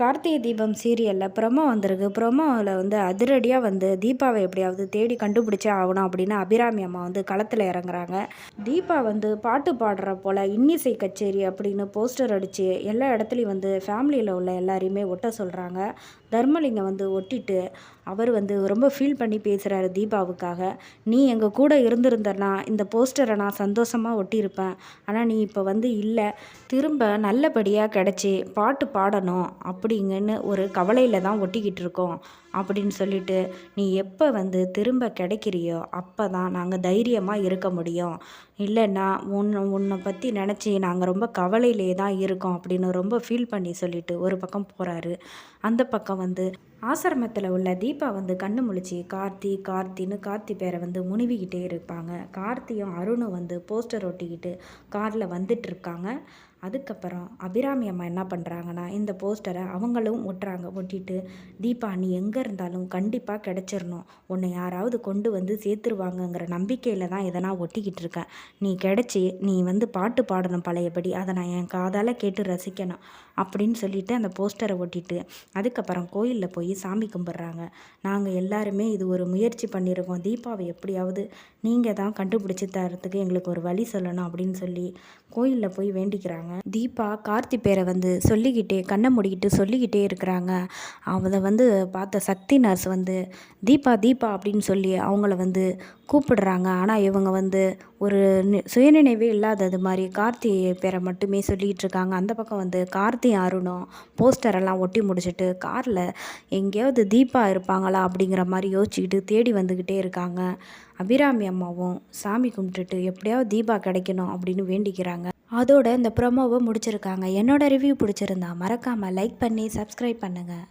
கார்த்திகை தீபம் சீரியலில் ப்ரொமோ வந்திருக்கு. ப்ரொமோவில் வந்து அதிரடியாக வந்து தீபாவை எப்படியாவது தேடி கண்டுபிடிச்சே ஆகணும் அப்படின்னு அபிராமி அம்மா வந்து களத்தில் இறங்குறாங்க. தீபா வந்து பாட்டு பாடுற போல் இன்னிசை கச்சேரி அப்படின்னு போஸ்டர் அடித்து எல்லா இடத்துலையும் வந்து ஃபேமிலியில் உள்ள எல்லாரையுமே ஒட்ட சொல்கிறாங்க தர்மலிங்கம் வந்து ஒட்டிட்டு அவர் வந்து ரொம்ப ஃபீல் பண்ணி பேசுகிறாரு தீபாவுக்காக. நீ எங்கள் கூட இருந்திருந்தனா இந்த போஸ்டரை நான் சந்தோஷமாக ஒட்டியிருப்பேன். ஆனால் நீ இப்போ வந்து இல்லை. திரும்ப நல்லபடியாக கிடச்சி பாட்டு பாடணும் அப் அப்படிங்கன்னு ஒரு கவலையில் தான் ஒட்டிக்கிட்டு இருக்கோம். அப்படின்னு சொல்லிட்டு நீ எப்போ வந்து திரும்ப கிடைக்கிறியோ அப்போ தான் நாங்கள் தைரியமாக இருக்க முடியும். இல்லைன்னா உன்னை உன்னை பற்றி நினச்சி நாங்கள் ரொம்ப கவலையிலே தான் இருக்கோம். அப்படின்னு ரொம்ப ஃபீல் பண்ணி சொல்லிட்டு ஒரு பக்கம் போகிறாரு அந்த பக்கம் வந்து ஆசிரமத்தில் உள்ள தீபா வந்து கண்ணு முழிச்சு கார்த்தி கார்த்தின்னு கார்த்தி பேரை வந்து முனிவிக்கிட்டே இருப்பாங்க. கார்த்தியும் அருணும் வந்து போஸ்டர் ஒட்டிக்கிட்டு காரில் வந்துட்டு இருக்காங்க. அதுக்கப்புறம் அபிராமி அம்மா என்ன பண்ணுறாங்கன்னா இந்த போஸ்டரை அவங்களும் ஒட்டுறாங்க. ஒட்டிட்டு தீபா நீ எங்கே இருந்தாலும் கண்டிப்பாக கிடச்சிடணும் உன்னை யாராவது கொண்டு வந்து சேர்த்துருவாங்கங்கிற நம்பிக்கையில் தான் இதை நான் ஒட்டிக்கிட்டு இருக்கேன். நீ கிடச்சி நீ வந்து பாட்டு பாடணும் பழையபடி. அதை நான் என் காதால் கேட்டு ரசிக்கணும். அப்படின்னு சொல்லிட்டு அந்த போஸ்டரை ஒட்டிட்டு அதுக்கப்புறம் கோயிலில் போய் சாமி கும்பிட்றாங்க. நாங்கள் எல்லாருமே இது ஒரு முயற்சி பண்ணியிருக்கோம் தீபாவை எப்படியாவது நீங்கள் தான் கண்டுபிடிச்சி தரத்துக்கு எங்களுக்கு ஒரு வழி சொல்லணும் அப்படின்னு சொல்லி கோயிலில் போய் வேண்டிக்கிறாங்க. தீபா கார்த்தி பேரை வந்து சொல்லிக்கிட்டே கண்ணை மூடிக்கிட்டு சொல்லிக்கிட்டே இருக்கிறாங்க. அவளை வந்து பார்த்த சக்தி நர்ஸ் வந்து தீபா தீபா அப்படின்னு சொல்லி அவங்கள வந்து கூப்பிடுறாங்க. ஆனால் இவங்க வந்து ஒரு சுயநினைவே இல்லாதது மாதிரி கார்த்தி பேரை மட்டுமே சொல்லிகிட்டு இருக்காங்க. அந்த பக்கம் வந்து கார்த்தி அருணும் போஸ்டரெல்லாம் ஒட்டி முடிச்சுட்டு காரில் எங்கேயாவது தீபா இருப்பாங்களா அப்படிங்கிற மாதிரி யோசிச்சுக்கிட்டு தேடி வந்துக்கிட்டே இருக்காங்க. அபிராமி அம்மாவும் சாமி கும்பிட்டுட்டு எப்படியாவது தீபா கிடைக்கணும் அப்படின்னு வேண்டிக்கிறாங்க. அதோட இந்த ப்ரொமோவை முடிச்சிருக்காங்க. என்னோட ரிவ்யூ பிடிச்சிருந்தா மறக்காமல் லைக் பண்ணி சப்ஸ்கிரைப் பண்ணுங்கள்